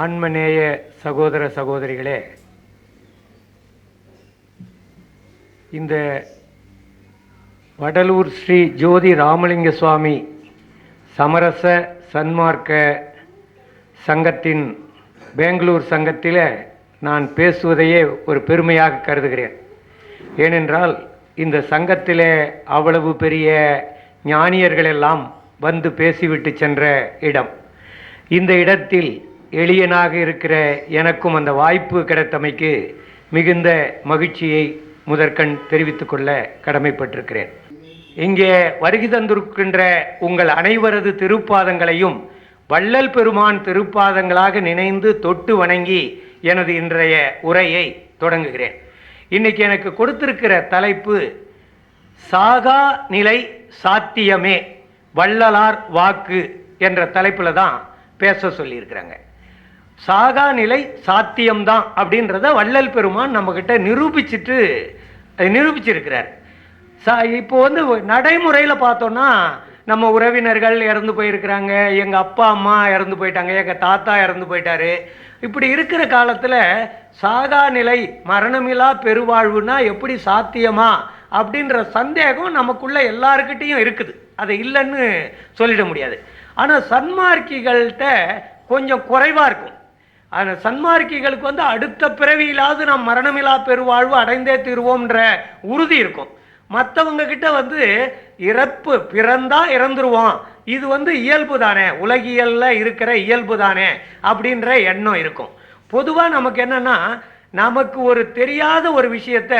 ஆன்மநேய சகோதர சகோதரிகளே இந்த வடலூர் ஸ்ரீ ஜோதி ராமலிங்க சுவாமி சமரச சன்மார்க்க சங்கத்தின் பெங்களூர் சங்கத்தில் நான் பேசுவதையே ஒரு பெருமையாக கருதுகிறேன். ஏனென்றால் இந்த சங்கத்தில் அவ்வளவு பெரிய ஞானியர்கள் எல்லாம் வந்து பேசிவிட்டு சென்ற இடம். இந்த இடத்தில் எளியனாக இருக்கிற எனக்கும் அந்த வாய்ப்பு கிடைத்தமைக்கு மிகுந்த மகிழ்ச்சியை முதற்கண் தெரிவித்துக் கொள்ள கடமைப்பட்டிருக்கிறேன். இங்கே வருகை தந்திருக்கின்ற உங்கள் அனைவரது திருப்பாதங்களையும் வள்ளல் பெருமான் திருப்பாதங்களாக நினைந்து தொட்டு வணங்கி எனது இன்றைய உரையை தொடங்குகிறேன். இன்னைக்கு எனக்கு கொடுத்திருக்கிற தலைப்பு சாகா நிலை சாத்தியமே வள்ளலார் வாக்கு என்ற தலைப்பில் தான் பேச சொல்லியிருக்கிறாங்க. சாகா நிலை சாத்தியம்தான் அப்படின்றத வள்ளல் பெருமான் நம்மக்கிட்ட நிரூபிச்சிட்டு நிரூபிச்சிருக்கிறார். சா இப்போ வந்து நடைமுறையில் பார்த்தோன்னா நம்ம உறவினர்கள் இறந்து போயிருக்கிறாங்க எங்கள் அப்பா அம்மா இறந்து போயிட்டாங்க எங்கள் தாத்தா இறந்து போயிட்டாரு. இப்படி இருக்கிற காலத்தில் சாகா நிலை மரணமில்லா பெருவாழ்வுனா எப்படி சாத்தியமா அப்படின்ற சந்தேகம் நமக்குள்ளே எல்லாருக்கிட்டேயும் இருக்குது. அதை இல்லைன்னு சொல்லிட முடியாது. ஆனால் சன்மார்க்கிகள்கிட்ட கொஞ்சம் குறைவாக இருக்கும். ஆனால் சன்மார்க்கிகளுக்கு வந்து அடுத்த பிறவியிலாவது நாம் மரணமில்லா பெருவாழ்வு அடைந்தே தீருவோம்ன்ற உறுதி இருக்கும். மற்றவங்க கிட்ட வந்து இறப்பு பிறந்தா இறந்துருவோம். இது வந்து இயல்பு தானே. உலகியல்ல இருக்கிற இயல்பு தானே அப்படின்ற எண்ணம் இருக்கும். பொதுவாக நமக்கு என்னன்னா நமக்கு ஒரு தெரியாத ஒரு விஷயத்த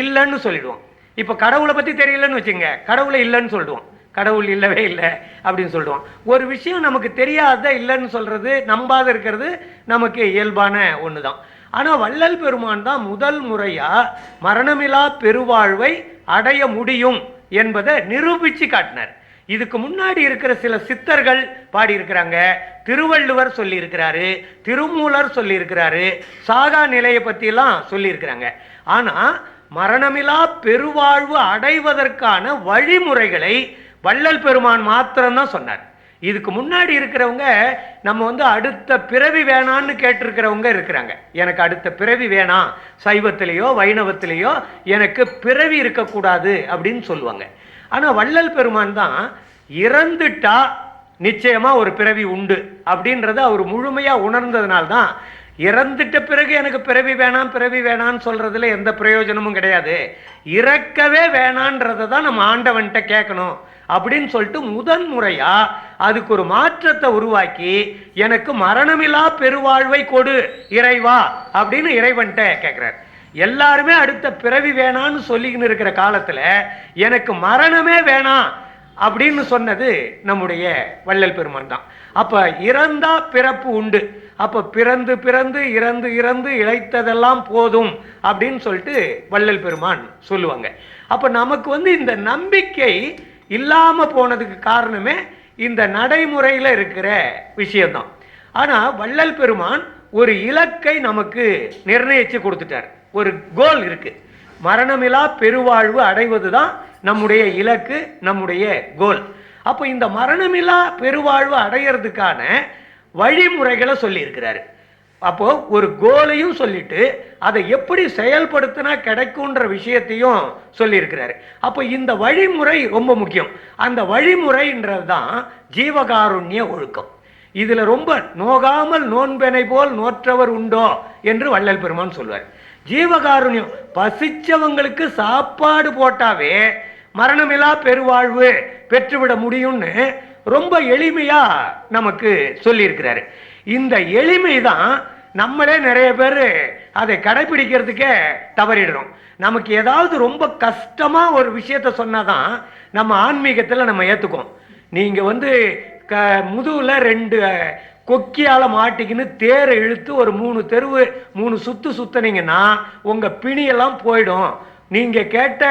இல்லைன்னு சொல்லிடுவோம். இப்போ கடவுளை பற்றி தெரியலன்னு வச்சுங்க கடவுளை இல்லைன்னு சொல்லிடுவோம். கடவுள் இல்லவே இல்லை அப்படின்னு சொல்லுவோம் ஒரு விஷயம் நமக்கு தெரியாத இல்லைன்னு சொல்கிறது நம்பாத இருக்கிறது நமக்கு இயல்பான ஒன்று தான் ஆனால் வள்ளல் பெருமான் தான் முதல் முறையாக மரணமில்லா பெருவாழ்வை அடைய முடியும் என்பதை நிரூபித்து காட்டினார். இதுக்கு முன்னாடி இருக்கிற சில சித்தர்கள் பாடியிருக்கிறாங்க. திருவள்ளுவர் சொல்லியிருக்கிறாரு திருமூலர் சொல்லியிருக்கிறாரு சாகா நிலையை பற்றிலாம் சொல்லியிருக்கிறாங்க. ஆனால் மரணமில்லா பெருவாழ்வு அடைவதற்கான வழிமுறைகளை வள்ளல் பெருமான் மாத்திரம்தான் சொன்னார். இதுக்கு முன்னாடி இருக்கிறவங்க நம்ம வந்து அடுத்த பிறவி வேணான்னு கேட்டிருக்கிறவங்க இருக்கிறாங்க. எனக்கு அடுத்த பிறவி வேணாம். சைவத்திலேயோ வைணவத்திலேயோ எனக்கு பிறவி இருக்கக்கூடாது அப்படின்னு சொல்லுவாங்க. ஆனால் வள்ளல் பெருமான் தான் இறந்துட்டா நிச்சயமாக ஒரு பிறவி உண்டு அப்படின்றத அவர் முழுமையாக உணர்ந்ததுனால தான் இறந்துட்ட பிறகு எனக்கு பிறவி வேணாம் பிறவி வேணான்னு சொல்கிறதுல எந்த பிரயோஜனமும் கிடையாது. இறக்கவே வேணான்றதை தான் நம்ம ஆண்டவன்கிட்ட கேட்கணும். அப்படின்னு சொல்லிட்டு முதன் முறையா அதுக்கு ஒரு மாற்றத்தை உருவாக்கி எனக்கு மரணமில்லா பெருவாழ்வை கொடு இறைவா அப்படின்னு இறைவன்ட்ட கேட்குறாரு எல்லாருமே அடுத்த பிறவி வேணான்னு சொல்லிக்கின்னு இருக்கிற காலத்தில் எனக்கு மரணமே வேணாம் அப்படின்னு சொன்னது நம்முடைய வள்ளல் பெருமான் தான். அப்போ இறந்தா பிறப்பு உண்டு. அப்போ பிறந்து பிறந்து இறந்து இறந்து இழைத்ததெல்லாம் போதும் அப்படின்னு சொல்லிட்டு வள்ளல் பெருமான் சொல்லுவாங்க. அப்போ நமக்கு வந்து இந்த நம்பிக்கை இல்லாமல் போனதுக்கு காரணமே இந்த நடைமுறையில் இருக்கிற விஷயம்தான். ஆனால் வள்ளல் பெருமான் ஒரு இலக்கை நமக்கு நிர்ணயித்து கொடுத்துட்டார். ஒரு கோல் இருக்குது மரணமிலா பெருவாழ்வு அடைவது தான் நம்முடைய இலக்கு நம்முடைய கோல் அப்போ இந்த மரணமில்லா பெருவாழ்வு அடையிறதுக்கான வழிமுறைகளை சொல்லியிருக்கிறாரு. அப்போ ஒரு கோலையும் சொல்லிட்டு அதை எப்படி செயல்படுத்தினா கிடைக்குன்ற விஷயத்தையும் சொல்லியிருக்கிறாரு. அப்போ இந்த வழிமுறை ரொம்ப முக்கியம். அந்த வழிமுறைன்றது தான் ஜீவகாருண்ய ஒழுக்கம். இதில் ரொம்ப நோகாமல் நோன்பெனை போல் நோற்றவர் உண்டோ என்று வள்ளல் பெருமான் சொல்வார். ஜீவகாருண்யம் பசிச்சவங்களுக்கு சாப்பாடு போட்டாவே மரணமில்லா பெருவாழ்வு பெற்றுவிட முடியும்னு ரொம்ப எளிமையா நமக்கு சொல்லியிருக்கிறாரு. இந்த எளிமை தான் நம்மளே நிறைய பேர் அதை கடைபிடிக்கிறதுக்கே தவறிடுறோம். நமக்கு ஏதாவது ரொம்ப கஷ்டமாக ஒரு விஷயத்த சொன்னால் தான் நம்ம ஆன்மீகத்தில் நம்ம ஏற்றுக்குவோம் நீங்கள் வந்து க முதுகில் ரெண்டு கொக்கியால் மாட்டிக்கின்னு தேரை இழுத்து ஒரு மூணு தெருவு மூணு சுத்து சுத்துனீங்கன்னா உங்கள் பிணியெல்லாம் போயிடும். நீங்கள் கேட்ட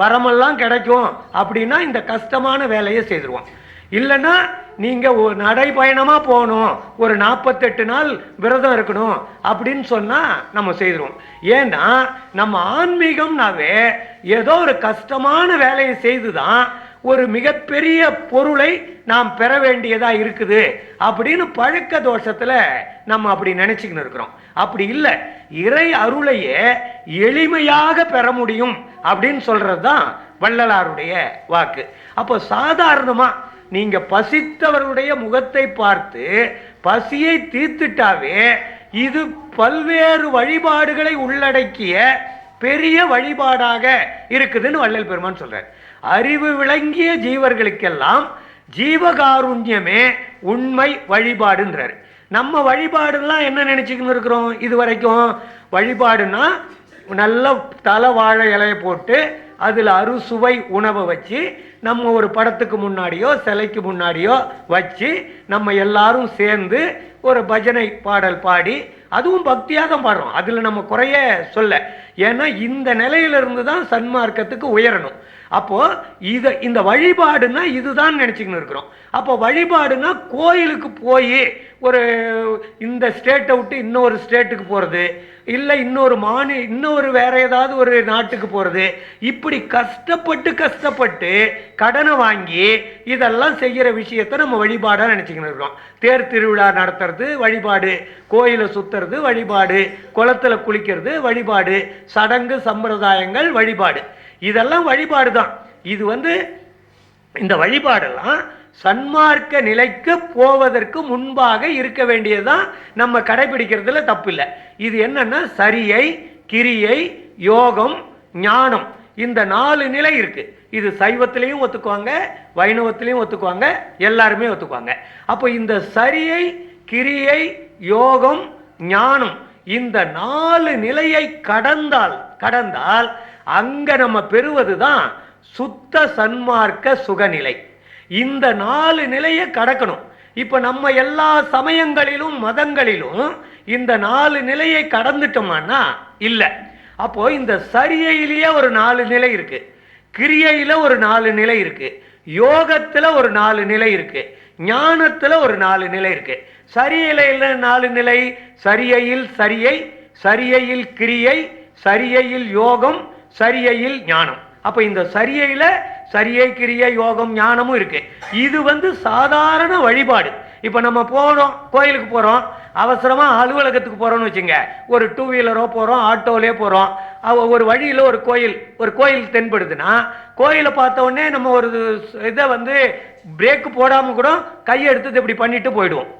வரமெல்லாம் கிடைக்கும். அப்படின்னா இந்த கஷ்டமான வேலையை செய்திருவோம். இல்லைன்னா நீங்கள் ஒரு நடைப்பயணமாக போகணும். ஒரு நாற்பத்தெட்டு நாள் விரதம் இருக்கணும் அப்படின்னு சொன்னால் நம்ம செய்திருவோம். ஏன்னா நம்ம ஆன்மீகம்னாவே ஏதோ ஒரு கஷ்டமான வேலையை செய்து தான் ஒரு மிகப்பெரிய பொருளை நாம் பெற வேண்டியதாக இருக்குது அப்படின்னு பழக்க தோஷத்தில் நம்ம அப்படி நினச்சிக்கின்னு இருக்கிறோம். அப்படி இல்லை. இறை அருளையே எளிமையாக பெற முடியும் அப்படின்னு சொல்கிறது தான் வள்ளலாருடைய வாக்கு. அப்போ சாதாரணமாக நீங்க பசித்தவர்களுடைய முகத்தை பார்த்து பசியை தீர்த்துட்டாவே இது பல்வேறு வழிபாடுகளை உள்ளடக்கிய பெரிய வழிபாடாக இருக்குதுன்னு வள்ளல் பெருமான் சொல்கிறார் அறிவு விளங்கிய ஜீவர்களுக்கெல்லாம் ஜீவகாருண்யமே உண்மை வழிபாடுன்றார். நம்ம வழிபாடுலாம் என்ன நினைச்சுக்கின்னு இருக்கிறோம் இது வரைக்கும் வழிபாடுனா நல்ல தலை வாழை இலையை போட்டு அதில் அறுசுவை உணவை வச்சு நம்ம ஒரு படத்துக்கு முன்னாடியோ சிலைக்கு முன்னாடியோ வச்சு நம்ம எல்லாரும் சேர்ந்து ஒரு பஜனை பாடல் பாடி அதுவும் பக்தியாக தான் பாடுறோம். அதில் நம்ம குறைய சொல்ல. ஏன்னா இந்த நிலையிலிருந்து தான் சன்மார்க்கத்துக்கு உயரணும். அப்போ இதை இந்த வழிபாடுனா இதுதான் நினச்சிக்கின்னு இருக்கிறோம். அப்போ வழிபாடுனா கோயிலுக்கு போய் ஒரு இந்த ஸ்டேட்டை விட்டு இன்னொரு ஸ்டேட்டுக்கு போகிறது இல்லை இன்னொரு மாநில இன்னொரு வேற ஏதாவது ஒரு நாட்டுக்கு போகிறது இப்படி கஷ்டப்பட்டு கஷ்டப்பட்டு கடனை வாங்கி இதெல்லாம் செய்கிற விஷயத்தை நம்ம வழிபாடாக நினச்சிக்கின்னு இருக்கிறோம். தேர் திருவிழா நடத்துறது வழிபாடு கோயிலை சுற்றுறது வழிபாடு குளத்துல குளிக்கிறது வழிபாடு சடங்கு சம்பிரதாயங்கள் வழிபாடு. இதெல்லாம் வழிபாடு தான் இது வந்து இந்த வழிபாடெல்லாம் சன்மார்க்க நிலைக்கு போவதற்கு முன்பாக இருக்க வேண்டியதுதான் நம்ம கடைபிடிக்கிறதுல தப்பில்லை. இது என்னன்னா சரியை கிரியை யோகம் ஞானம். இந்த நாலு நிலை இருக்கு. இது சைவத்திலையும் ஒத்துக்குவாங்க வைணவத்திலையும் ஒத்துக்குவாங்க எல்லாருமே ஒத்துக்குவாங்க. அப்போ இந்த சரியை கிரியை யோகம் ஞானம் இந்த நாலு நிலையை கடந்தால் கடந்தால் அங்க நம்ம பெறுவது தான் சுத்த சன்மார்க்க சுகநிலை. இந்த நாலு நிலையை கடக்கணும். இப்ப நம்ம எல்லா சமயங்களிலும் மதங்களிலும் இந்த நாலு நிலையை கடந்துட்டோமான்னா இல்ல. அப்போ இந்த சரியையிலேயே ஒரு நாலு நிலை இருக்கு. கிரியையில ஒரு நாலு நிலை இருக்கு. யோகத்துல ஒரு நாலு நிலை இருக்கு. ஞானத்துல ஒரு நாலு நிலை இருக்கு. சரியையில நாலு நிலை சரியையில் சரியை சரியையில் கிரியை சரியையில் யோகம் சரியையில் ஞானம். அப்ப இந்த சரியையில சரியை கிரியை யோகம் ஞானமும் இருக்கு. இது வந்து சாதாரண வழிபாடு. இப்ப நம்ம போறோம் கோயிலுக்கு போறோம் அவசரமா அலுவலகத்துக்கு போறோம்னு வச்சுங்க. ஒரு டூ வீலரோ போறோம் ஆட்டோலயே போறோம். ஒரு வழியில ஒரு கோயில் ஒரு கோயில் தென்படுதுன்னா கோயிலை பார்த்த உடனே நம்ம ஒரு இதை வந்து பிரேக் போடாம கூட கையை எடுத்து இப்படி பண்ணிட்டு போயிடுவோம்.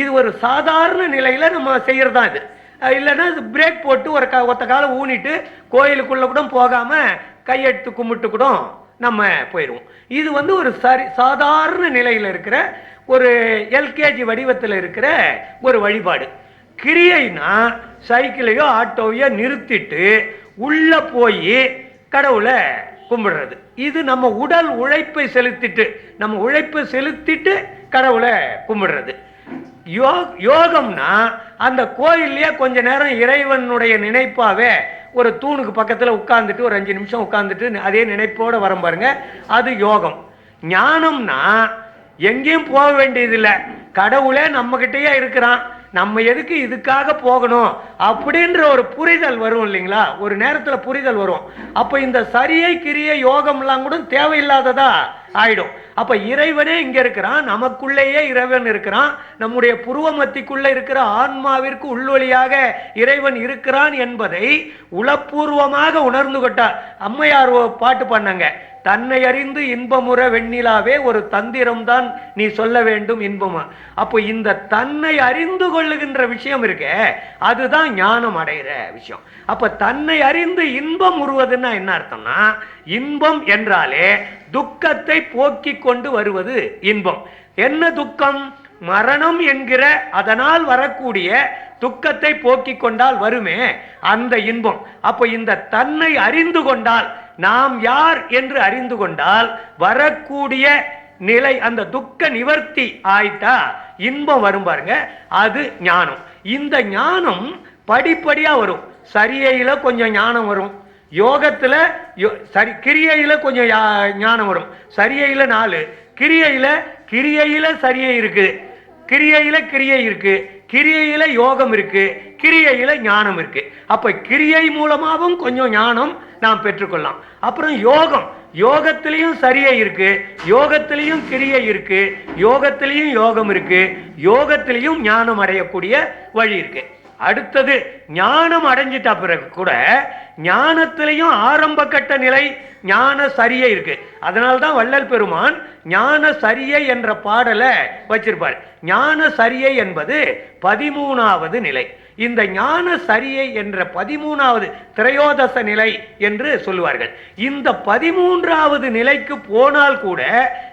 இது ஒரு சாதாரண நிலையில நம்ம செய்கிறது தான் இது. இல்லைன்னா பிரேக் போட்டு ஒரு க ஒத்த காலம் ஊனிட்டு கோயிலுக்குள்ள கூட போகாம கையெடுத்து கும்பிட்டு கூட நம்ம போயிடுவோம் இது வந்து ஒரு சரி சாதாரண நிலையில் இருக்கிற ஒரு எல்கேஜி வடிவத்தில் இருக்கிற ஒரு வழிபாடு. கிரியைனா சைக்கிளையோ ஆட்டோவையோ நிறுத்திட்டு உள்ள போய் கடவுளை கும்பிடுறது. இது நம்ம உடல் உழைப்பை செலுத்திட்டு நம்ம உழைப்பை செலுத்திட்டு கடவுளை கும்பிடுறது. யோ யோகம்னா அந்த கோயில்லையே கொஞ்ச நேரம் இறைவனுடைய நினைப்பாவே ஒரு தூணுக்கு பக்கத்தில் உட்காந்துட்டு ஒரு அஞ்சு நிமிஷம் உட்காந்துட்டு அதே நினைப்போட வர பாருங்க. அது யோகம். ஞானம்னா எங்கேயும் போக வேண்டியதில்லை. கடவுளே நம்மகிட்டயே இருக்கிறான். நம்ம எதுக்கு இதுக்காக போகணும் அப்படின்ற ஒரு புரிதல் வரும் இல்லைங்களா? ஒரு நேரத்தில் புரிதல் வரும். அப்போ இந்த சரியை கிரிய யோகம்லாம் கூட தேவையில்லாததா ஆயிடும். அப்போ இறைவனே இங்கே இருக்கிறான் நமக்குள்ளேயே இறைவன் இருக்கிறான். நம்முடைய புருவமத்திக்குள்ளே இருக்கிற ஆன்மாவிற்கு உள்ளொலியாக இறைவன் இருக்கிறான் என்பதை உளப்பூர்வமாக உணர்ந்து கொட்டார். அம்மையார் பாட்டு பண்ணாங்க தன்னை அறிந்து இன்பமுற வெண்ணிலாவே ஒரு தந்திரம்தான் நீ சொல்ல வேண்டும் இன்பமா. அப்போ இந்த தன்னை அறிந்து கொள்ளுகின்ற விஷயம் இருக்கே அதுதான் ஞானம் அடைகிற விஷயம். அப்ப தன்னை அறிந்து இன்பம் உருவதுன்னா என்ன அர்த்தம்னா இன்பம் என்றாலே துக்கத்தை போக்கிக் கொண்டு வருவது இன்பம். என்ன துக்கம்? மரணம் என்கிற அதனால் வரக்கூடிய துக்கத்தை போக்கிக் கொண்டால் வருமே அந்த இன்பம். அப்போ இந்த தன்னை அறிந்து கொண்டால் நாம் யார் என்று அறிந்து கொண்டால் வரக்கூடிய நிலை அந்த துக்க நிவர்த்தி ஆயிட்டா இன்பம் வரும் பாருங்க. அது ஞானம். இந்த ஞானம் படிப்படியா வரும். சரியையில கொஞ்சம் ஞானம் வரும். யோகத்துல யோ- சரி கிரியையில கொஞ்சம் யா- ஞானம் வரும். சரியையில நாலு. கிரியையில கிரியையில சரியை இருக்கு. கிரியையில கிரியை இருக்கு. கிரியையில யோகம் இருக்கு. கிரியையில் ஞானம் இருக்குது அப்போ கிரியை மூலமாகவும் கொஞ்சம் ஞானம் நாம் பெற்றுக்கொள்ளலாம். அப்புறம் யோகம். யோகத்திலையும் சரியை இருக்கு. யோகத்திலையும் கிரியை இருக்கு. யோகத்திலையும் யோகம் இருக்கு. யோகத்திலையும் ஞானம் அடையக்கூடிய வழி இருக்கு. அடுத்தது ஞானம் அடைஞ்சிட்ட பிறகு கூட ஞானத்திலையும் ஆரம்ப கட்ட நிலை ஞான சரியை இருக்கு. அதனால்தான் வள்ளல் பெருமான் ஞான சரியை என்ற பாடலை வச்சிருப்பார். ஞான சரியை என்பது பதிமூணாவது நிலை. இந்த ஞான சரியை என்ற பதிமூணாவது திரையோதச நிலை என்று சொல்லுவார்கள். இந்த பதிமூன்றாவது நிலைக்கு போனால் கூட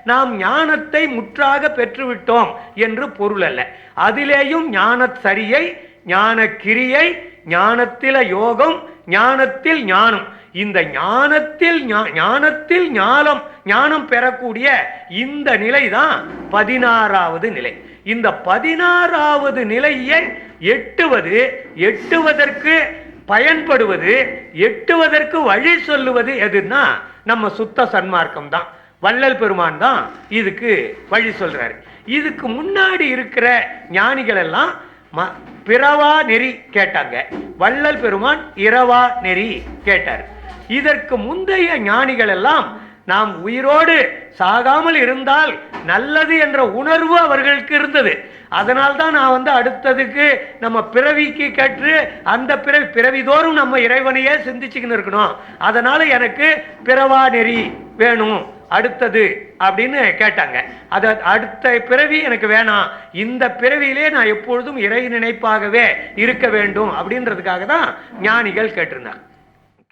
நாம் ஞானத்தை முற்றாக பெற்றுவிட்டோம் என்று பொருள் அல்ல. அதிலேயும் ஞான சரியை ஞான கிரியை ஞானத்தில யோகம் ஞானத்தில் ஞானம். இந்த ஞானத்தில் ஞானத்தில் ஞானம் ஞானம் பெறக்கூடிய இந்த நிலை தான் பதினாறாவது நிலை. இந்த பதினாறாவது நிலையை எட்டுவது எட்டுவதற்கு பயன்படுவது எட்டுவதற்கு வழி சொல்லுவது எதுன்னா நம்ம சுத்த சன்மார்க்கம் தான் வள்ளல் பெருமான் தான் இதுக்கு வழி சொல்றாரு. இதுக்கு முன்னாடி இருக்கிற ஞானிகள் எல்லாம் ம- பிறவா நெறி கேட்டாங்க. வள்ளல் பெருமான் இரவா நெறி கேட்டார். இதற்கு முந்தைய ஞானிகள் எல்லாம் நாம் உயிரோடு சாகாமல் இருந்தால் நல்லது என்ற உணர்வு அவர்களுக்கு இருந்தது. அதனால் தான் நான் வந்து அடுத்ததுக்கு நம்ம பிறவிக்கு கற்று அந்த பிறவி பிறவிதோறும் நம்ம இறைவனையே சிந்திச்சுக்கின்னு இருக்கணும். அதனால் எனக்கு பிறவா நெறி வேணும் அடுத்தது அப்படின்னு கேட்டாங்க. அதை அடுத்த பிறவி எனக்கு வேணாம். இந்த பிறவியிலே நான் எப்பொழுதும் இறை நினைப்பாகவே இருக்க வேண்டும் அப்படின்றதுக்காக தான் ஞானிகள் கேட்டிருந்தாங்க.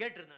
கேட்டிருந்தாங்க.